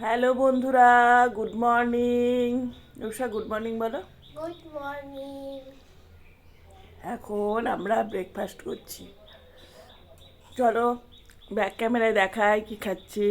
Hello বন্ধুরা good morning Rusha good morning বলো। Good morning এখন আমরা ব্রেকফাস্ট করছি। চলো ব্যাক ক্যামেরায় দেখায় কি খাচ্ছি।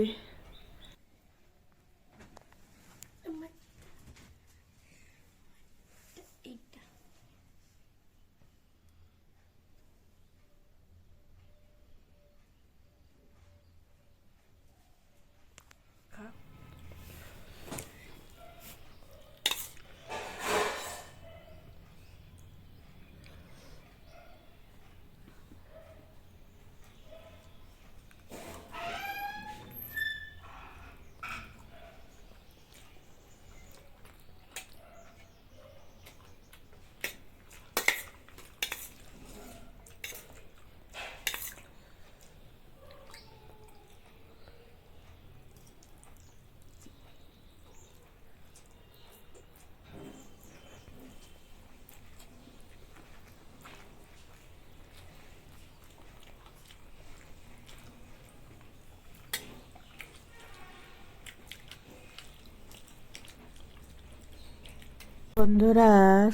বন্ধুরা,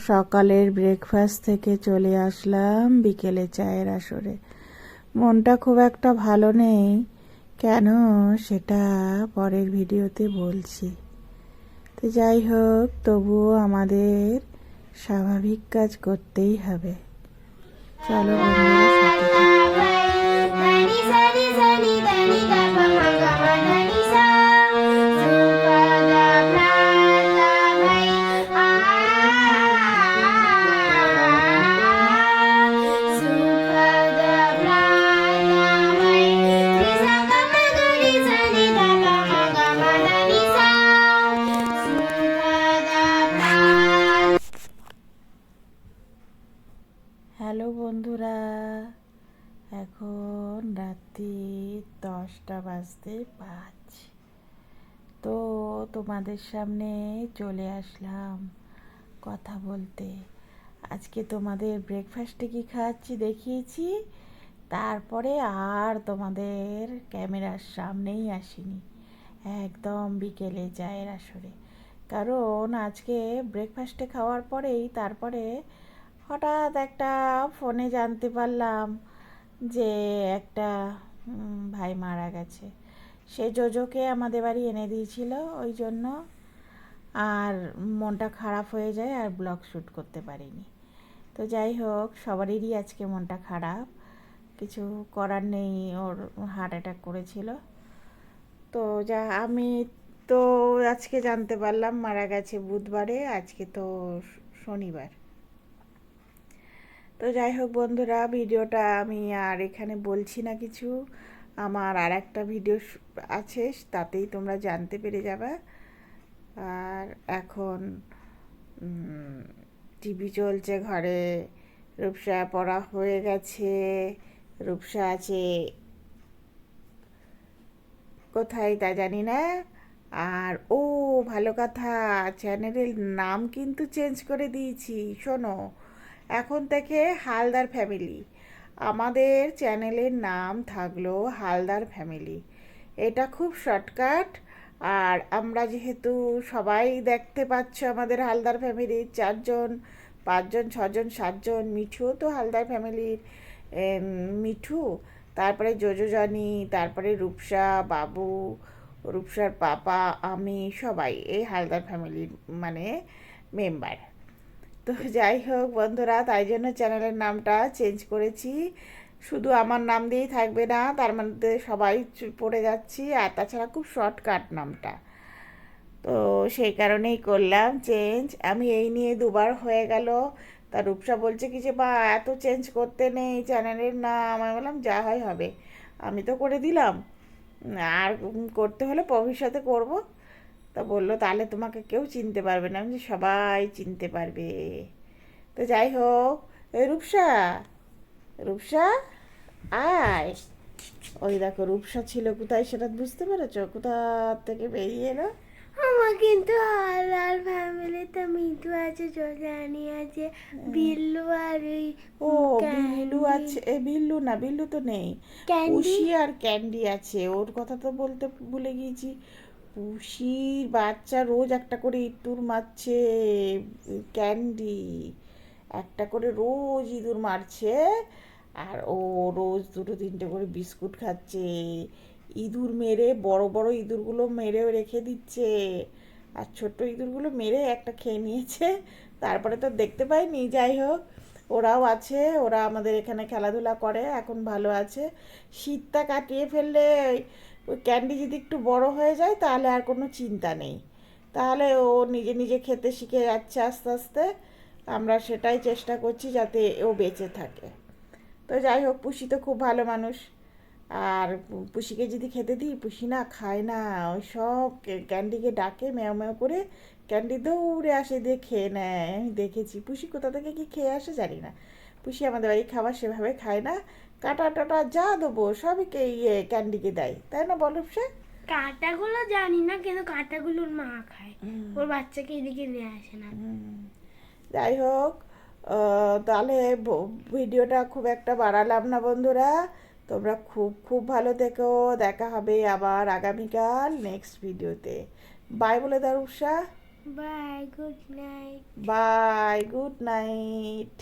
সকালের ব্রেকফাস্ট থেকে চলে আসলাম বিকেলে চায়ের আসরে। মনটা খুব একটা ভালো নেই, কেন সেটা পরের ভিডিওতে বলছি। তো যাই হোক, তবুও আমাদের স্বাভাবিক কাজ করতেই হবে। চলো বন্ধুরা সাথে দশটা বাজতে পাঁচ। তো তোমাদের সামনে চলে আসলাম কথা বলতে। আজকে তোমাদের ব্রেকফাস্টে কি খাচ্ছি দেখিয়েছি? তারপরে আর তোমাদের ক্যামেরার সামনেই আসিনি। একদম বিকেলে চায়ের আসরে। কারণ আজকে ব্রেকফাস্টে খাওয়ার পরেই তারপরে হঠাৎ একটা ফোনে জানতে পারলাম যে একটা ভাই মারা গেছে। সে জোজোকে আমাদের বাড়ি এনে দিয়েছিল, ওই জন্য আর মনটা খারাপ হয়ে যায় আর ব্লগ শ্যুট করতে পারিনি। তো যাই হোক, সবারই আজকে মনটা খারাপ। কিছু করার নেই, ওর হার্ট অ্যাটাক করেছিল। তো যা, আমি তো আজকে জানতে পারলাম মারা গেছে বুধবারে, আজকে তো শনিবার। তো যাই হোক বন্ধুরা, ভিডিওটা আমি আর এখানে বলছি না কিছু। আমার আর একটা ভিডিও আছে, তাতেই তোমরা জানতে পেরে যাবে। আর এখন টিভি চলছে ঘরে, রূপসা পড়া হয়ে গেছে। রূপসা আছে কোথায় তা জানি না। আর ও, ভালো কথা চ্যানেলের নাম কিন্তু চেঞ্জ করে দিয়েছি, শোনো। এখন থেকে হালদার ফ্যামিলি। আমাদের চ্যানেলের নাম থাকল হালদার ফ্যামিলি। এটা খুব শর্টকাট, আর আমরা যেহেতু সবাই দেখতে পাচ্ছ আমাদের হালদার ফ্যামিলির চারজন, পাঁচজন, ছজন, সাতজন, মিঠু তো হালদার ফ্যামিলির মিঠু, তারপরে যোজনী তারপরে রূপসা, বাবু, রূপসার পাপা, আমি সবাই এই হালদার ফ্যামিলির মানে মেম্বার। তো যাই হোক বন্ধুরা, তাই জন্য চ্যানেলের নামটা চেঞ্জ করেছি। শুধু আমার নাম দিয়েই থাকবে না, তার মধ্যে সবাই পড়ে যাচ্ছি, আর তাছাড়া খুব শর্টকাট নামটা। তো সেই কারণেই করলাম চেঞ্জ। আমি এই নিয়ে দুবার হয়ে গেল। তা রূপসা বলছে কি যে, বা, এত চেঞ্জ করতে নেই চ্যানেলের নাম। আমি বললাম, যা হয় হবে। আমি তো করে দিলাম। আর করতে হলে ভবিষ্যতে করব। তা বলল তাহলে তোমাকে কেউ চিনতে পারবে না। আমি সবাই চিনতে পারবে। তো যাই হোক এই রূপসা রূপসা আয়। ওই দেখো রূপসা ছিল কোথায় সেটা বুঝতে পেরেছ? কোথা থেকে বেরিয়ে এলো? আমার কিন্তু হালার ফ্যামিলিতে মিঠু আছে জোজানি আছে বিল্লু আর ওই ও বিল্লু আছে এ বিল্লু না বিল্লু তো নেই। ক্যান্ডি আর ক্যান্ডি আছে ওর কথা তো বলতে ভুলে গিয়েছি। পুষির বাচ্চা রোজ একটা করে ইঁদুর মারছে, ক্যান্ডি। একটা করে রোজ ইঁদুর মারছে, আর ও রোজ দুটো তিনটে করে বিস্কুট খাচ্ছে। ইঁদুর মেরে বড় বড় ইঁদুরগুলো মেরে রেখে দিচ্ছে। আর ছোট্ট ইঁদুরগুলো মেরে একটা খেয়ে নিয়েছে। তারপরে তো দেখতে পাইনি, যাই হোক। ওরাও আছে, ওরা আমাদের এখানে খেলাধুলা করে, এখন ভালো আছে। শীতটা কাটিয়ে ফেললে ওই ক্যান্ডি যদি একটু বড় হয়ে যায়, তাহলে আর কোনো চিন্তা নেই। তাহলে ও নিজে নিজে খেতে শিখে যাচ্ছে আস্তে আস্তে। আমরা সেটাই চেষ্টা করছি যাতে ও বেঁচে থাকে। তো যাই হোক, পুষি তো খুব ভালো মানুষ। আর পুষিকে যদি খেতে দিই, পুষি না খায় না। ওই সব ক্যান্ডিকে ডাকে, ম্যাও ম্যাও করে ক্যান্ডি দৌড়ে আসে দিয়ে খেয়ে নেয়। আমি দেখেছি। পুষি কোথা থেকে কি খেয়ে আসে জানি না। পুষি আমাদের বাড়ি খাবার সেভাবে খায় না। কাটা টাটা যা দেবো সবই কে ইয়ে ক্যান্ডিকে দেয় তাই না বলো সে? কাঁটাগুলো জানি না কিন্তু কাঁটাগুলো ওর মা খায়। ওর বাচ্চাকে এদিকে নিয়ে আসে না। যাই হোক তাহলে ভিডিওটা খুব একটা বাড়ালাম না বন্ধুরা। তোমরা খুব খুব ভালো থেকো। দেখা হবে আবার আগামীকাল নেক্সট ভিডিওতে। বাই বলে দাও Usha. Bye good night bye good night